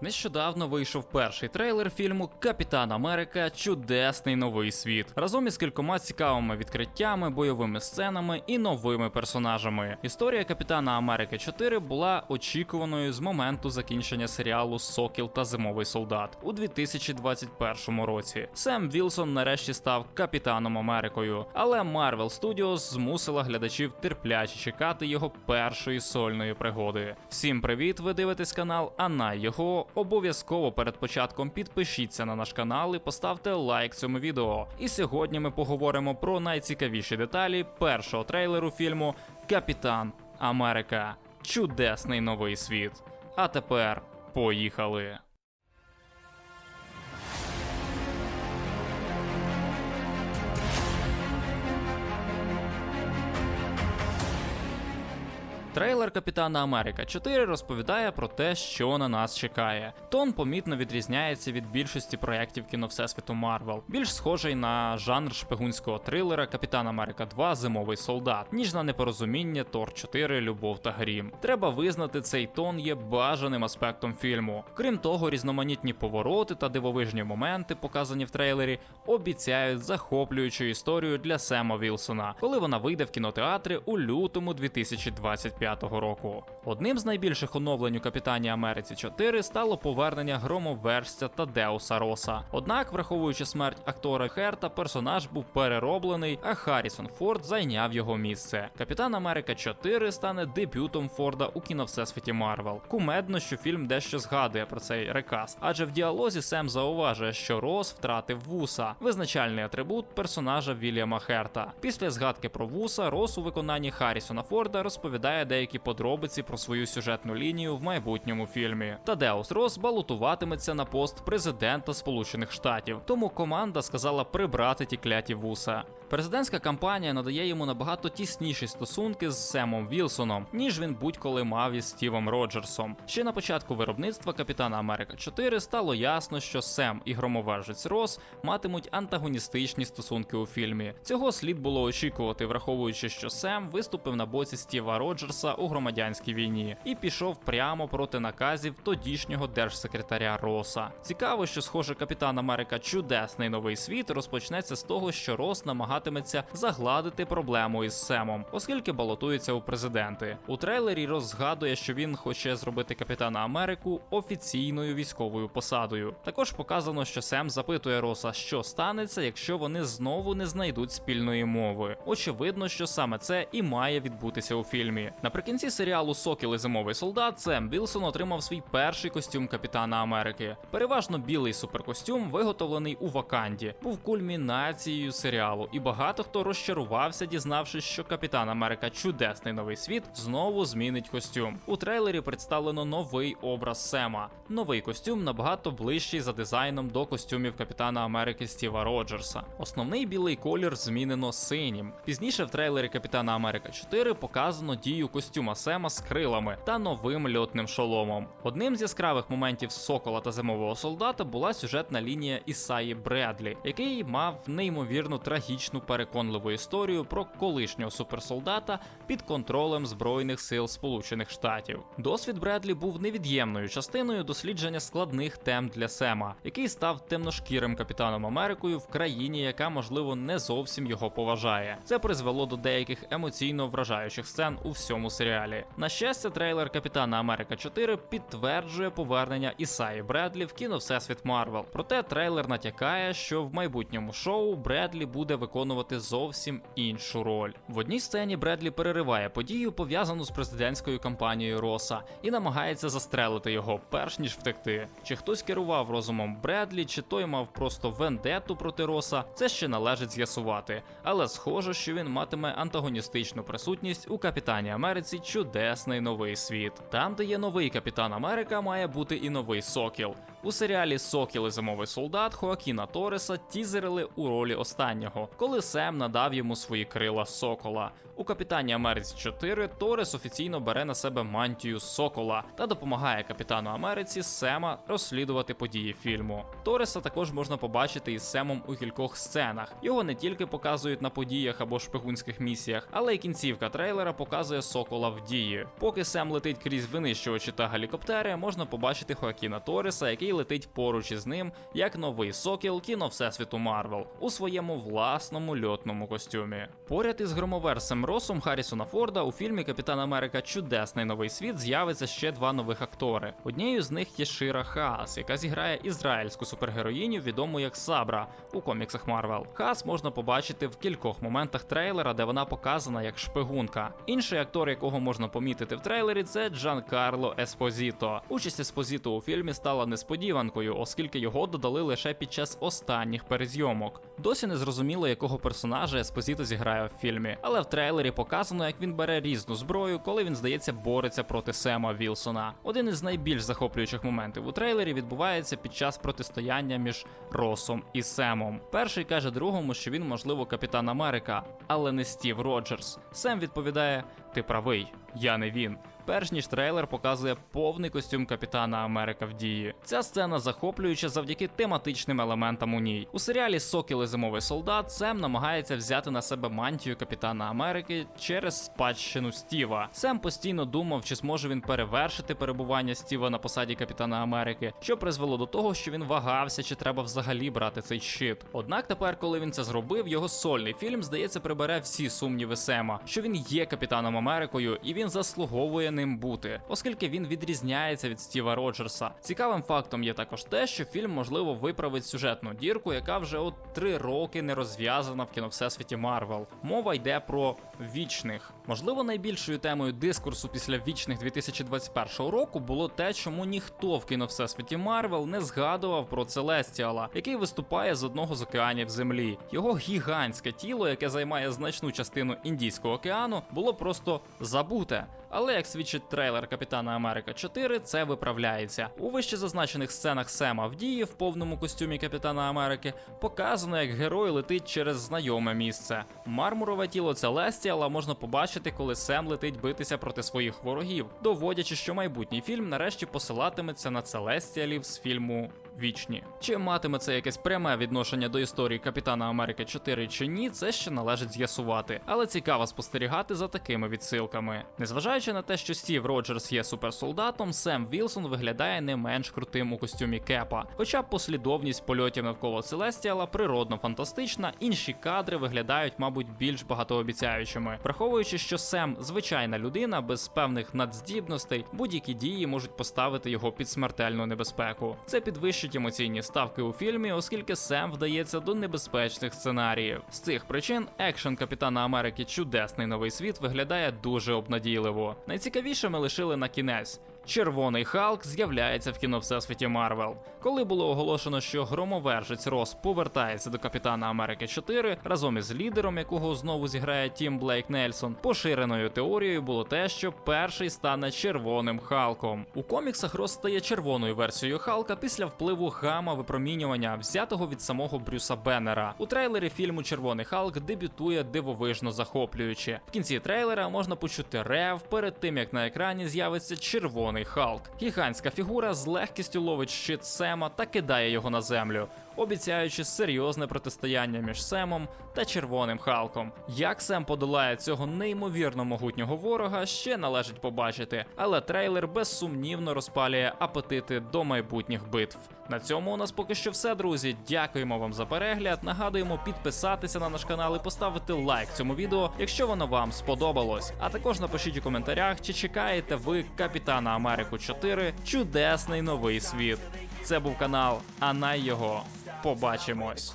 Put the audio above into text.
Нещодавно вийшов перший трейлер фільму Капітан Америка Чудесний новий світ разом із кількома цікавими відкриттями, бойовими сценами і новими персонажами. Історія Капітана Америки 4 була очікуваною з моменту закінчення серіалу Сокіл та Зимовий солдат у 2021 році. Сем Вілсон нарешті став капітаном Америкою, але Marvel Studios змусила глядачів терпляче чекати його першої сольної пригоди. Всім привіт! Ви дивитесь канал, а на його обов'язково перед початком підпишіться на наш канал і поставте лайк цьому відео. І сьогодні ми поговоримо про найцікавіші деталі першого трейлеру фільму Капітан Америка. Чудесний новий світ. А тепер поїхали. Трейлер Капітана Америка 4 розповідає про те, що на нас чекає. Тон помітно відрізняється від більшості проєктів кіно Всесвіту Марвел. Більш схожий на жанр шпигунського трилера Капітан Америка 2 Зимовий солдат, ніж на непорозуміння Тор 4 Любов та Грім. Треба визнати, цей тон є бажаним аспектом фільму. Крім того, різноманітні повороти та дивовижні моменти, показані в трейлері, обіцяють захоплюючу історію для Сема Вілсона, коли вона вийде в кінотеатри у лютому 2025 року. Одним з найбільших оновлень у Капітані Америці 4 стало повернення громоверця та Деуса Роса. Однак, враховуючи смерть актора Херта, персонаж був перероблений, а Харрісон Форд зайняв його місце. Капітан Америка 4 стане дебютом Форда у кіно Всесвіті Марвел. Кумедно, що фільм дещо згадує про цей рекаст, адже в діалозі Сем зауважує, що Рос втратив вуса, визначальний атрибут персонажа Вільяма Херта. Після згадки про вуса Рос у виконанні Харрісона Форда розповідає деякі подробиці про свою сюжетну лінію в майбутньому фільмі. Тадеус Рос балотуватиметься на пост президента Сполучених Штатів, тому команда сказала прибрати ті кляті вуса. Президентська кампанія надає йому набагато тісніші стосунки з Семом Вілсоном, ніж він будь-коли мав із Стівом Роджерсом. Ще на початку виробництва Капітана Америка 4 стало ясно, що Сем і громовержець Рос матимуть антагоністичні стосунки у фільмі. Цього слід було очікувати, враховуючи, що Сем виступив на боці Стіва Роджерса у громадянській війні і пішов прямо проти наказів тодішнього держсекретаря Роса. Цікаво, що схоже Капітан Америка Чудесний новий світ розпочнеться з того, що Рос намагатиметься загладити проблему із Семом, оскільки балотується у президенти. У трейлері Рос згадує, що він хоче зробити Капітана Америку офіційною військовою посадою. Також показано, що Сем запитує Роса, що станеться, якщо вони знову не знайдуть спільної мови. Очевидно, що саме це і має відбутися у фільмі. Наприкінці серіалу Сокіл і зимовий солдат Сем Вілсон отримав свій перший костюм Капітана Америки. Переважно білий суперкостюм, виготовлений у Ваканді, був кульмінацією серіалу, і багато хто розчарувався, дізнавшись, що Капітан Америка Чудесний новий світ знову змінить костюм. У трейлері представлено новий образ Сема. Новий костюм набагато ближчий за дизайном до костюмів Капітана Америки Стіва Роджерса. Основний білий колір змінено синім. Пізніше в трейлері Капітана Америка 4 показано дію костюма Сема з крилами та новим льотним шоломом. Одним з яскравих моментів Сокола та зимового солдата була сюжетна лінія Ісаї Бредлі, який мав неймовірно трагічну переконливу історію про колишнього суперсолдата під контролем Збройних сил Сполучених Штатів. Досвід Бредлі був невід'ємною частиною дослідження складних тем для Сема, який став темношкірим капітаном Америкою в країні, яка можливо не зовсім його поважає. Це призвело до деяких емоційно вражаючих сцен у всьому серіалі. На щастя, трейлер Капітана Америка 4 підтверджує повернення Ісаї Бредлі в кіно Всесвіт Марвел. Проте трейлер натякає, що в майбутньому шоу Бредлі буде виконувати зовсім іншу роль. В одній сцені Бредлі перериває подію, пов'язану з президентською кампанією Роса, і намагається застрелити його, перш ніж втекти. Чи хтось керував розумом Бредлі, чи той мав просто вендету проти Роса, це ще належить з'ясувати. Але схоже, що він матиме антагоністичну присутність у Капітані Америці Чудесний новий світ. Там, де є новий капітан Америка, має бути і новий Сокіл. У серіалі Сокіл і зимовий солдат Хоакіна Тореса тізерили у ролі останнього, коли Сем надав йому свої крила сокола. У капітані Америці 4 Торес офіційно бере на себе мантію сокола та допомагає капітану Америці Сема розслідувати події фільму. Тореса також можна побачити із Семом у кількох сценах. Його не тільки показують на подіях або шпигунських місіях, але й кінцівка трейлера показує сокола в дії. Поки Сем летить крізь винищувачі та гелікоптери, можна побачити Хоакіна Тореса, який летить поруч із ним, як новий сокіл кіно Всесвіту Марвел у своєму власному льотному костюмі. Поряд із громоверсем Росом Харрісона Форда у фільмі Капітан Америка Чудесний новий світ з'явиться ще два нових актори. Однією з них є Шира Хаас, яка зіграє ізраїльську супергероїню, відому як Сабра у коміксах Марвел. Хаас можна побачити в кількох моментах трейлера, де вона показана як шпигунка. Інший актор, якого можна помітити в трейлері, це Джан Карло Еспозіто. Участь Еспозіто у фільмі стала несподіванкою, оскільки його додали лише під час останніх перезйомок. Досі не зрозуміло, якого персонажа Еспозіто зіграє в фільмі, але в трейлері показано, як він бере різну зброю, коли він здається бореться проти Сема Вілсона. Один із найбільш захоплюючих моментів у трейлері відбувається під час протистояння між Росом і Семом. Перший каже другому, що він, можливо, капітан Америка, але не Стів Роджерс. Сем відповідає: Ти правий, я не він. Перш ніж трейлер показує повний костюм Капітана Америка в дії. Ця сцена захоплююча завдяки тематичним елементам у ній. У серіалі Сокіл і зимовий солдат Сем намагається взяти на себе мантію Капітана Америки через спадщину Стіва. Сем постійно думав, чи зможе він перевершити перебування Стіва на посаді Капітана Америки, що призвело до того, що він вагався, чи треба взагалі брати цей щит. Однак тепер, коли він це зробив, його сольний фільм, здається, прибере всі сумніви Сема, що він є капітаном Америкою і він заслуговує ним бути, оскільки він відрізняється від Стіва Роджерса. Цікавим фактом є також те, що фільм можливо виправить сюжетну дірку, яка вже от три роки не розв'язана в кіновсесвіті Марвел. Мова йде про вічних. Можливо, найбільшою темою дискурсу після вічних 2021 року було те, чому ніхто в кіновсесвіті Марвел не згадував про Целестіала, який виступає з одного з океанів Землі. Його гігантське тіло, яке займає значну частину Індійського океану, було просто забуте. Але як свідчить трейлер Капітана Америка 4, це виправляється. У вище зазначених сценах Сема в дії в повному костюмі Капітана Америки показано, як герой летить через знайоме місце. Мармурове тіло Целестіала можна побачити, коли Сем летить битися проти своїх ворогів, доводячи, що майбутній фільм нарешті посилатиметься на Целестіалів з фільму Вічні. Чи матиме це якесь пряме відношення до історії Капітана Америки 4 чи ні, це ще належить з'ясувати. Але цікаво спостерігати за такими відсилками. Незважаючи на те, що Стів Роджерс є суперсолдатом, Сем Вілсон виглядає не менш крутим у костюмі Кепа. Хоча послідовність польотів навколо Целестіала природно фантастична, інші кадри виглядають, мабуть, більш багатообіцяючими, враховуючи, що Сем звичайна людина без певних надздібностей, будь-які дії можуть поставити його під смертельну небезпеку. Це підвищить емоційні ставки у фільмі, оскільки Сем вдається до небезпечних сценаріїв. З цих причин екшен Капітана Америки Чудесний новий світ виглядає дуже обнадійливо. Найцікавіше ми лишили на кінець. Червоний Халк з'являється в кіно Всесвіті Марвел. Коли було оголошено, що громовержець Рос повертається до Капітана Америки 4 разом із лідером, якого знову зіграє Тім Блейк Нельсон, поширеною теорією було те, що перший стане червоним Халком. У коміксах Рос стає червоною версією Халка після впливу гама випромінювання, взятого від самого Брюса Беннера. У трейлері фільму Червоний Халк дебютує дивовижно захоплююче. В кінці трейлера можна почути рев перед тим, як на екрані з'явиться червоний. Халк. Гігантська фігура з легкістю ловить щит Сема та кидає його на землю, обіцяючи серйозне протистояння між Семом та Червоним Халком. Як Сем подолає цього неймовірно могутнього ворога, ще належить побачити, але трейлер безсумнівно розпалює апетити до майбутніх битв. На цьому у нас поки що все, друзі. Дякуємо вам за перегляд. Нагадуємо підписатися на наш канал і поставити лайк цьому відео, якщо воно вам сподобалось. А також напишіть у коментарях, чи чекаєте ви Капітана Америку 4 чудесний новий світ. Це був канал, а на його побачимось.